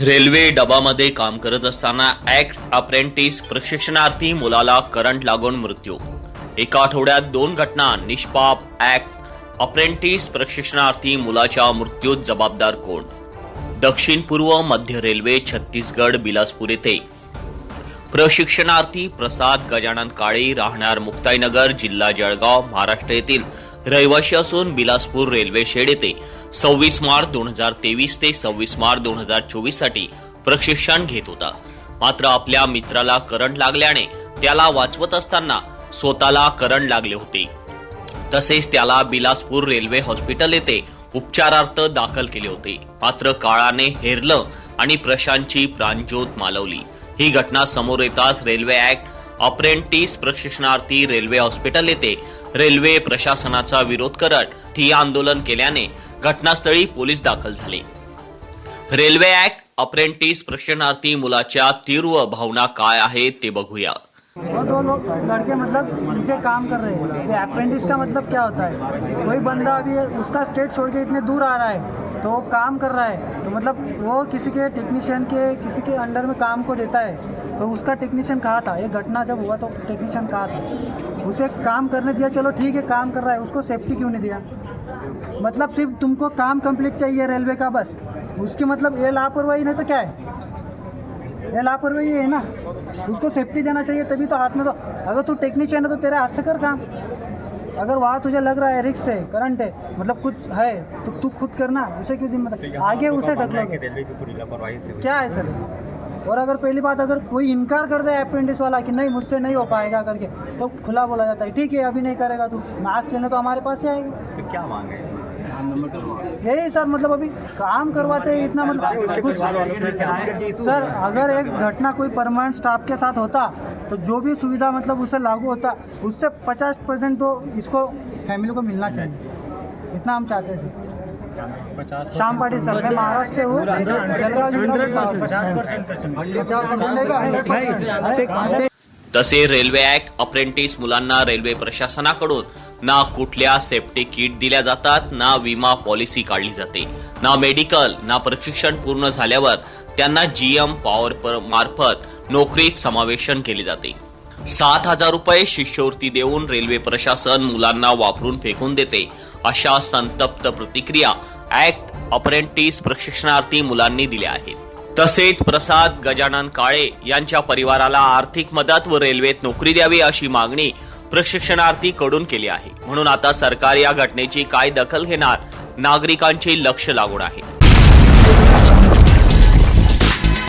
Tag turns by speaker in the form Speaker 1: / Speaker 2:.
Speaker 1: Railway डबामध्ये काम करत असताना ऍक्ट अप्रेंटिस प्रशिक्षणार्थी मुलाला करंट लागून मृत्यू. एका आठवड्यात दोन घटना निष्पाप ऍक्ट अप्रेंटिस प्रशिक्षणार्थी मुलाच्या मृत्यूत जबाबदार कोण? दक्षिण पूर्व मध्य रेल्वे छत्तीसगड बिलासपूर येथे. प्रशिक्षणार्थी प्रसाद गजानन काळे राहणार मुक्ताईनगर जिल्हा जळगाव महाराष्ट्र येथील रहिवाशी असून बिलासपूर रेल्वे शेड येथे सव्वीस मार्च दोन हजार तेवीस ते सव्वीस मार्च दोन हजार चोवीससाठी प्रशिक्षण घेत होता. मात्र आपल्या मित्राला करंट लागल्याने त्याला वाचवत असताना स्वतःला करंट लागले होते. तसेच त्याला बिलासपूर रेल्वे हॉस्पिटल येथे उपचारार्थ दाखल केले होते. मात्र काळाने हेरलं आणि प्रशांतची प्राणज्योत मालवली. ही घटना समोर येताच रेल्वे ऍक्ट अप्रेंटिस प्रशिक्षणार्थी रेल्वे हॉस्पिटल येथे रेल्वे प्रशासनाचा विरोध करत ठिय्या आंदोलन केल्याने घटनास्थळी पोलीस दाखल झाले. रेल्वे ऍक्ट अप्रेंटिस प्रशिक्षणार्थी मुलाच्या तीव्र भावना काय आहेत ते बघूया.
Speaker 2: वो दो लोग लड़के मतलब नीचे काम कर रहे हैं। अप्रेंटिस का मतलब क्या होता है? कोई बंदा अभी उसका स्टेट छोड़ के इतने दूर आ रहा है। तो वो काम कर रहा है। तो मतलब वो किसी के टेक्नीशियन के, किसी के अंडर में काम को देता है। तो उसका टेक्नीशियन कहा था, ये घटना जब हुआ तो टेक्नीशियन कहा था। उसे काम करने दिया, चलो ठीक है, काम कर रहा है। उसको सेफ्टी क्यों नहीं दिया? मतलब सिर्फ़ तुमको काम कंप्लीट चाहिए रेलवे का बस। उसकी मतलब ये लापरवाही नहीं तो क्या है? ये लापरवाही है ना? उसको सेफ्टी देना चाहिए तभी तो हाथ में तो अगर तू टेक्नीशियन है तो तेरे हाथ से कर काम। अगर वहाँ तुझे लग रहा है रिक्स है करंट है मतलब कुछ है तो तू खुद करना उसे क्यों जिम्मेदार? आगे उसे ढकलोगे। क्या है सर? और अगर पहली बात अगर कोई इनकार कर दे अप्रेंटिस वाला कि नहीं मुझसे नहीं हो पाएगा करके तो खुला बोला जाता है ठीक है अभी नहीं करेगा तू मार्क्स लेने तो हमारे पास ही आएगा।
Speaker 3: तो क्या मांग है?
Speaker 2: यही सर मतलब अभी काम करवाते हैं इतना मतलब कुछ सर अगर एक घटना कोई परमानेंट स्टाफ के साथ होता तो जो भी सुविधा मतलब उससे लागू होता उससे पचास परसेंट तो इसको फैमिली को मिलना चाहिए। इतना हम चाहते हैं सर। शाम पाटिल सर मैं महाराष्ट्र से हूँ।
Speaker 1: तसे रेल्वे ऍक्ट अप्रेंटिस मुलांना रेल्वे प्रशासनाकडून ना कुठल्या सेफ्टी किट दिल्या जातात ना विमा पॉलिसी काढली जाते ना मेडिकल ना प्रशिक्षण पूर्ण झाल्यावर त्यांना जीएम पॉवर मार्फत नोकरीत समावेशन केले जाते. सात हजार रुपये शिष्यवृत्ती देऊन रेल्वे प्रशासन मुलांना वापरून फेकून देते अशा संतप्त प्रतिक्रिया ऍक्ट अप्रेंटिस प्रशिक्षणार्थी मुलांनी दिल्या आहेत. तसेच प्रसाद गजानन काळे यांच्या परिवाराला आर्थिक मदत व रेल्वेत नोकरी द्यावी अशी मागणी प्रशिक्षणार्थी कडून केली आहे. म्हणून आता सरकार या घटनेची काय दखल घेणार नागरिकांचे लक्ष लागून आहे.